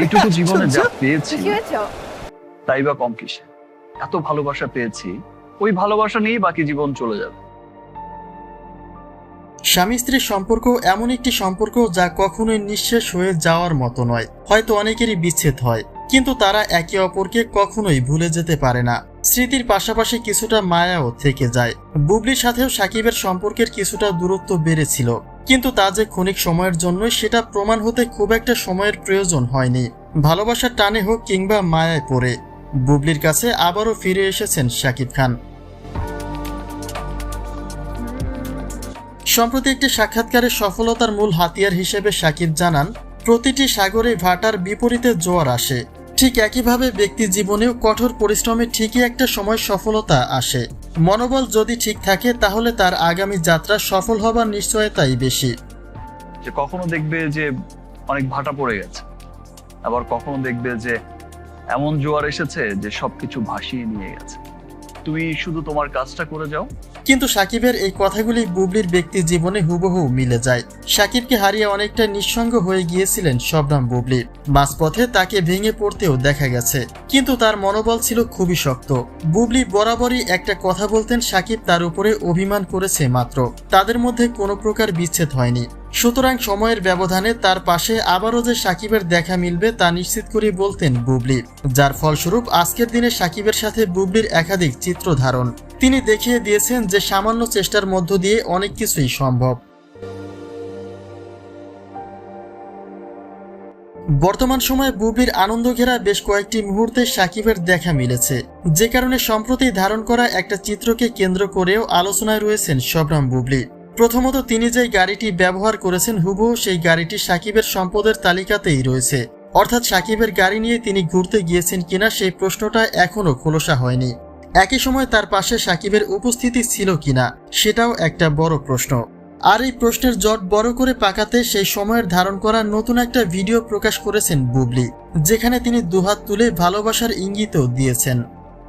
এইটুকু জীবনে যা পেয়েছি তাই বা কম কিসে? এত ভালোবাসা পেয়েছি ওই ভালোবাসা নিয়েই বাকি জীবন চলে যাবে। স্বামী স্ত্রীর সম্পর্ক এমন একটি সম্পর্ক যা কখনোই নিঃশেষ হয়ে যাওয়ার মতো নয়। হয়তো অনেকেরই বিচ্ছেদ হয়। কিন্তু তারা একে অপরকে কখনোই ভুলে যেতে পারে না। স্মৃতির পাশাপাশি কিছুটা মায়াও থেকে যায়। বুবলির সাথেও সাকিবের সম্পর্কের কিছুটা দূরত্ব বেড়েছিল। কিন্তু তা যে ক্ষণিক সময়ের জন্য সেটা প্রমাণ হতে খুব একটা সময়ের প্রয়োজন হয়নি। ভালোবাসার টানে হোক কিংবা মায়ায় পড়ে, বুবলির কাছে আবারও ফিরে এসেছেন শাকিব খান। সম্প্রতি একটি সাক্ষাৎকারে সফলতার মূল হাতিয়ার হিসেবে সাকিব জানান, প্রতিটি সাগরে ভাটার বিপরীতে জোয়ার আসে। ঠিক একইভাবে ব্যক্তি জীবনেও কঠোর পরিশ্রমে ঠিকই একটা সময় সফলতা আসে। মনোবল যদি ঠিক থাকে, তাহলে তার আগামী যাত্রা সফল হবার নিশ্চয়তাই বেশি। যে কখনো দেখবে যে অনেক ভাটা পড়ে গেছে। আবার কখনো দেখবে যে এমন জোয়ার এসেছে যে সবকিছু ভাসিয়ে নিয়ে গেছে। তুমি শুধু তোমার কাজটা করে যাও কিন্তু সাকিবের এই কথাগুলি বুবলির ব্যক্তি জীবনে হুবহু মিলে যায়। সাকিবকে হারিয়ে অনেকটা নিঃসঙ্গ হয়ে গিয়েছিলেন শবনাম বুবলি। মাঝপথে তাকে ভেঙে পড়তেও দেখা গেছে। কিন্তু তার মনোবল ছিল খুবই শক্ত। বুবলি বরাবরই একটা কথা বলতেন, সাকিব তার উপরে অভিমান করেছে মাত্র। তাদের মধ্যে কোনো প্রকার বিচ্ছেদ হয়নি। সুতরাং সময়ের ব্যবধানে তার পাশে আবারও যে সাকিবের দেখা মিলবে তা নিশ্চিত করে বলতেন বুবলি। যার ফলস্বরূপ আজকের দিনে সাকিবের সাথে বুবলির একাধিক চিত্র ধারণ। তিনি দেখিয়ে দিয়েছেন যে সামান্য চেষ্টার মধ্য দিয়ে অনেক কিছুই সম্ভব। বর্তমান সময়ে বুবলির আনন্দ ঘেরা বেশ কয়েকটি মুহূর্তে সাকিবের দেখা মিলেছে, যে কারণে সম্প্রতি ধারণ করা একটা চিত্রকে কেন্দ্র করেও আলোচনায় রয়েছেন শবরাম বুবলি। প্রথমত তিনি যে গাড়িটি ব্যবহার করেছেন, হুবহু সেই গাড়িটি সাকিবের সম্পদের তালিকাতেই রয়েছে। অর্থাৎ সাকিবের গাড়ি নিয়ে তিনি ঘুরতে গিয়েছেন কিনা সেই প্রশ্নটা এখনও খোলসা হয়নি। একই সময় তার পাশে সাকিবের উপস্থিতি ছিল কিনা, সেটাও একটা বড় প্রশ্ন। আর এই প্রশ্নের জট বড় করে পাকাতে সেই সময়ের ধারণ করা নতুন একটা ভিডিও প্রকাশ করেছেন বুবলি, যেখানে তিনি দুহাত তুলে ভালোবাসার ইঙ্গিতও দিয়েছেন।